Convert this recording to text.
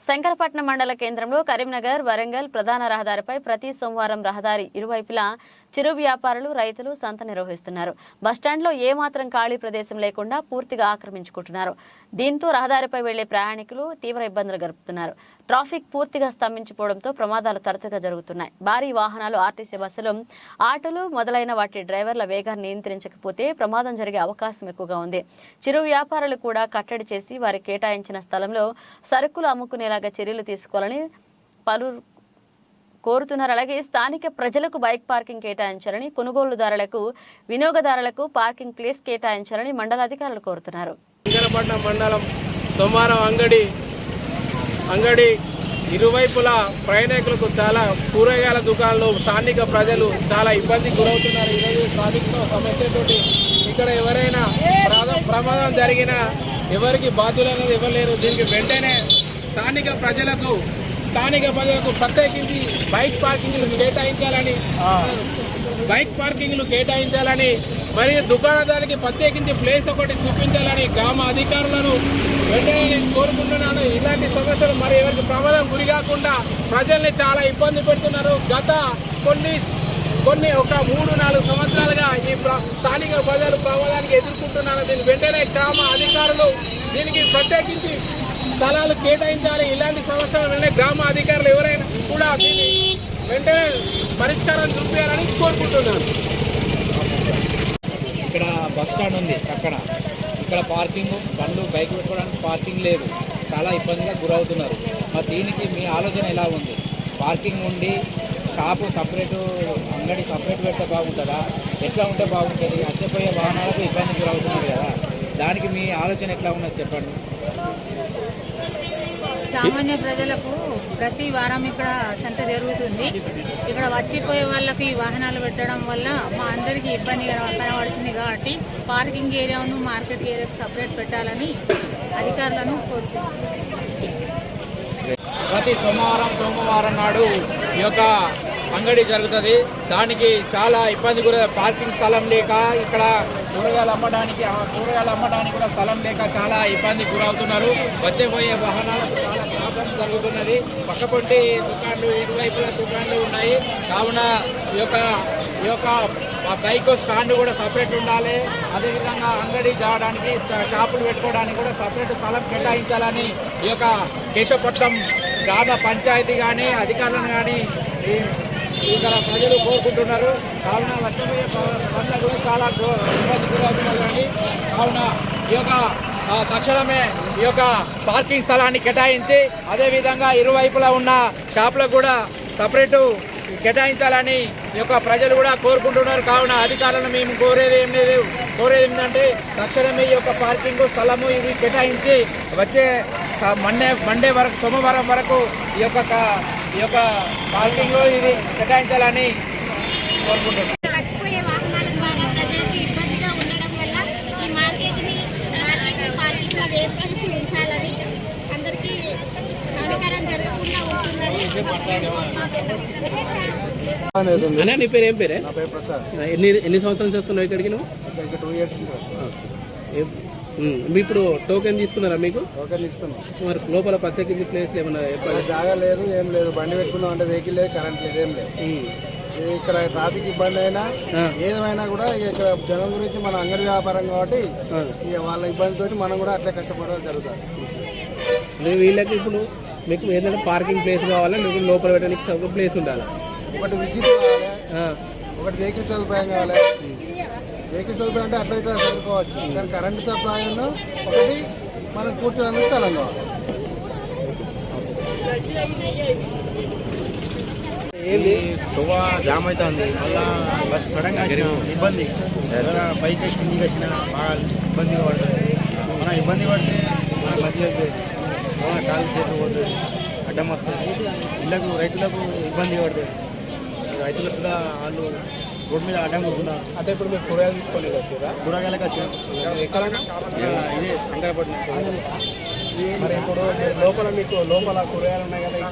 శంకరపట్నం మండల కేంద్రంలో కరీంనగర్ వరంగల్ ప్రధాన రహదారిపై ప్రతి సోమవారం రహదారి ఇరువైపులా చిరు వ్యాపారులు రైతులు సంత నిర్వహిస్తున్నారు. బస్టాండ్లో ఏమాత్రం ఖాళీ ప్రదేశం లేకుండా పూర్తిగా ఆక్రమించుకుంటున్నారు. దీంతో రహదారిపై వెళ్ళే ప్రయాణికులు తీవ్ర ఇబ్బందులు గడుపుతున్నారు. ట్రాఫిక్ పూర్తిగా స్తంభించిపోవడంతో ప్రమాదాలు తరచుగా జరుగుతున్నాయి. భారీ వాహనాలు ఆర్టీసీ బస్సులు ఆటోలు మొదలైన వాటి డ్రైవర్ల వేగాన్ని నియంత్రించకపోతే ప్రమాదం జరిగే అవకాశం ఎక్కువగా ఉంది. చిరు వ్యాపారులు కూడా కట్టడి చేసి వారి కేటాయించిన స్థలంలో సరుకులు అమ్ముకునేలాగా చర్యలు తీసుకోవాలని పలు కోరుతున్నారు. అలాగే స్థానిక ప్రజలకు బైక్ పార్కింగ్ కేటాయించాలని కొనుగోలుదారులకు వినియోగదారులకు పార్కింగ్ ప్లేస్ కేటాయించాలని మండలాధికారులు కోరుతున్నారు. శంకరపట్నం మండలం సోమవారం అంగడి అంగడి ఇరువైపులా ప్రయాణికులకు చాలా కూరగాయల దుకాణాలు స్థానిక ప్రజలు చాలా ఇబ్బందికి గురవుతున్నారు. ఈరోజు ట్రాఫిక్లో సమస్యతోటి ఇక్కడ ఎవరైనా ప్రమాదం ప్రమాదం జరిగినా ఎవరికి బాధ్యులు అనేది ఇవ్వలేరు దీనికి వెంటనే స్థానిక ప్రజలకు స్థానిక ప్రజలకు ప్రత్యేకించి బైక్ పార్కింగ్లు కేటాయించాలని బైక్ పార్కింగ్లు కేటాయించాలని మరియు దుకాణదారికి ప్రత్యేకించి ప్లేస్ ఒకటి చూపించాలని గ్రామ అధికారులను వెంటనే నేను కోరుకుంటున్నాను. ఇలాంటి సమస్యలు మరి ఎవరికి ప్రమాదం గురి కాకుండా ప్రజల్ని చాలా ఇబ్బంది పెడుతున్నారు. గత కొన్ని కొన్ని ఒక మూడు నాలుగు సంవత్సరాలుగా ఈ ప్ర- స్థానిక ప్రజలు ప్రమాదానికి ఎదుర్కొంటున్నారు. దీని వెంటనే గ్రామ అధికారులు దీనికి ప్రత్యేకించి స్థలాలు కేటాయించాలి. ఇలాంటి సమస్యలు వెంటనే గ్రామ అధికారులు ఎవరైనా దీన్ని వెంటనే పరిష్కారం చూపించాలని కోరుకుంటున్నాను. ఇక్కడ బస్ స్టాండ్ ఉంది అక్కడ ఇక్కడ పార్కింగ్ బండ్లు బైక్ పెట్టుకోవడానికి పార్కింగ్ లేదు. చాలా ఇబ్బందిగా గురవుతున్నారు. మరి దీనికి మీ ఆలోచన ఎలా ఉంది? పార్కింగ్ ఉండి షాపు సపరేట్ అంగడి సపరేట్ పెడితే బాగుంటుందా? ఎట్లా ఉంటే బాగుంటుంది? అచ్చపోయే వాహనాలకు ఇబ్బంది గురవుతున్నారు కదా. దానికి మీ ఆలోచన ఎట్లా ఉన్నది చెప్పండి? సామాన్య ప్రజలకు ప్రతి వారం ఇక్కడ సంత జరుగుతుంది. ఇక్కడ వచ్చిపోయే వాళ్ళకి వాహనాలు పెట్టడం వల్ల మా అందరికీ ఇబ్బంది కనబడుతుంది కాబట్టి పార్కింగ్ ఏరియాను మార్కెట్ ఏరియాకు సపరేట్ పెట్టాలని అధికారులను కోరుతున్నాను ప్రతి సోమవారం సోమవారం నాడు ఈ యొక్క అంగడి జరుగుతుంది. దానికి చాలా ఇబ్బంది కూడా పార్కింగ్ స్థలం లేక ఇక్కడ కూరగాయలు అమ్మడానికి కూరగాయలు అమ్మడానికి కూడా స్థలం లేక చాలా ఇబ్బంది గురవుతున్నారు. వచ్చే పోయే వాహనాలకు చాలా జరుగుతున్నది పక్కపొంటి దుకాణాలు ఇరువైపుల దుకాణాలు ఉన్నాయి. కావున ఈ యొక్క ఈ యొక్క బైక్ స్టాండ్ కూడా సపరేట్ ఉండాలి. అదేవిధంగా అంగడి చేయడానికి షాపులు పెట్టుకోవడానికి కూడా సపరేట్ స్థలం కేటాయించాలని ఈ యొక్క కేశవపట్నం గ్రామ పంచాయతీ కానీ అధికారులను కానీ ఇక్కడ ప్రజలు కోరుకుంటున్నారు. కావున వచ్చే పంట కూడా చాలా గు- ఇబ్బంది గురవుతున్నారు కానీ కావున ఈ యొక్క తక్షణమే ఈ యొక్క పార్కింగ్ స్థలాన్ని కేటాయించి అదేవిధంగా ఇరువైపులా ఉన్న షాపులకు కూడా సపరేటు కేటాయించాలని ఈ యొక్క ప్రజలు కూడా కోరుకుంటున్నారు. కావున అధికారులను మేము కోరేది ఏం లేదు. కోరేది ఏంటంటే తక్షణమే ఈ యొక్క పార్కింగ్ స్థలము ఇవి కేటాయించి వచ్చే మండే మండే వరకు సోమవారం వరకు ఈ యొక్క ఈ యొక్క పార్కింగ్ ఇది కేటాయించాలని కోరుకుంటున్నాను వచ్చిపోయే వాహనాల ద్వారా ప్రజలకు ఇబ్బందిగా ఉండడం వల్ల ఈ మార్కెట్ని మార్కెట్ని పార్కింగ్ లాగా ఏర్పరిచి ఉంచాలని అందరికీ హానికరం జరగకుండా ఉంటుందని అన్న నీ పేరు ఏం పేరే? నా పేరు ప్రసాద్. ఎన్ని ఎన్ని సంవత్సరాలు చేస్తున్నావు ఇక్కడికి నువ్వు? టూ ఇయర్స్ మీ ఇప్పుడు టోకెన్ తీసుకున్నారా మీకు? టోకెన్ తీసుకున్నాం. మరి లోపల ప్రత్యేకించి ప్లేస్ ఏమన్నా జాగా లేదు ఏం లేదు. బండి పెట్టుకున్నాం అంటే వెహికల్ లేదు కరెంట్ లేదు ఏం లేదు. ఇక్కడ ట్రాఫిక్ ఇబ్బంది అయినా ఆ. ఏదేమైనా కూడా ఇక ఇక్కడ జనం గురించి మన అంగడి వ్యాపారం కాబట్టి వాళ్ళ ఇబ్బందితోటి మనం కూడా అట్లే కష్టపడడం జరుగుతుంది. వీళ్ళకి ఇప్పుడు మీకు ఏంటంటే పార్కింగ్ ప్లేస్ కావాలా మీకు లోపల పెట్టడానికి ప్లేస్ ఉండాలి? ఒకటి విద్యుత్ ఒకటి వెహికల్ సదుపాయం కావాలి. వెహికల్ సదుపాయం అంటే అట్లయితే చదువుకోవచ్చు కానీ కరెంట్ సదుపాయం ఒకటి మనం కూర్చోడానికి స్థలం కావాలి. ఏంది? తువ్వ జామ్ అవుతుంది. మళ్ళా బస్ సడన్గా ఇబ్బంది. ఎవరైనా పైకి కిందికి వచ్చిన బాగా ఇబ్బందిగా పడుతుంది. మనం ఇబ్బంది పడితే మన మన కాలు చేతులు పోతుంది అడ్డం వస్తుంది ఇళ్ళకు రైతులకు ఇబ్బంది పడుతుంది రైతులు కూడా వాళ్ళు రోడ్డు మీద అడ్డం కూర్చున్నారు అంటే ఇప్పుడు మీరు కూరగాయలు తీసుకొని వచ్చారా కూరగాయలకు ఎక్కడ ఇదే శంకరపట్నం. మరి ఇప్పుడు లోపల మీకు లోపల కూరగాయలు ఉన్నాయి కదా?